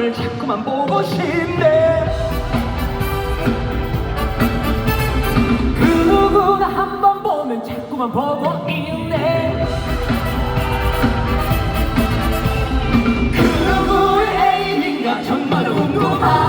모습을 자꾸만 보고 싶네. 그 누구나 한 번 보면 자꾸만 보고 있네. 그 누구의 애인인가 정말 궁금하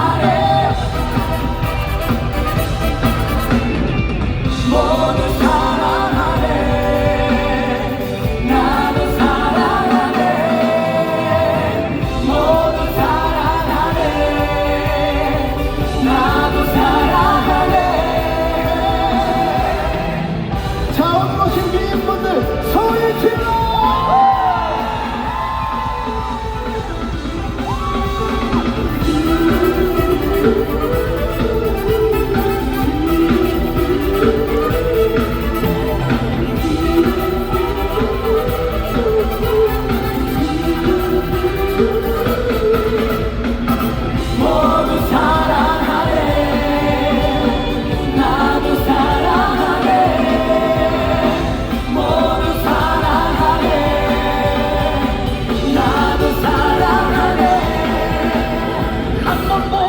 Come on, boy.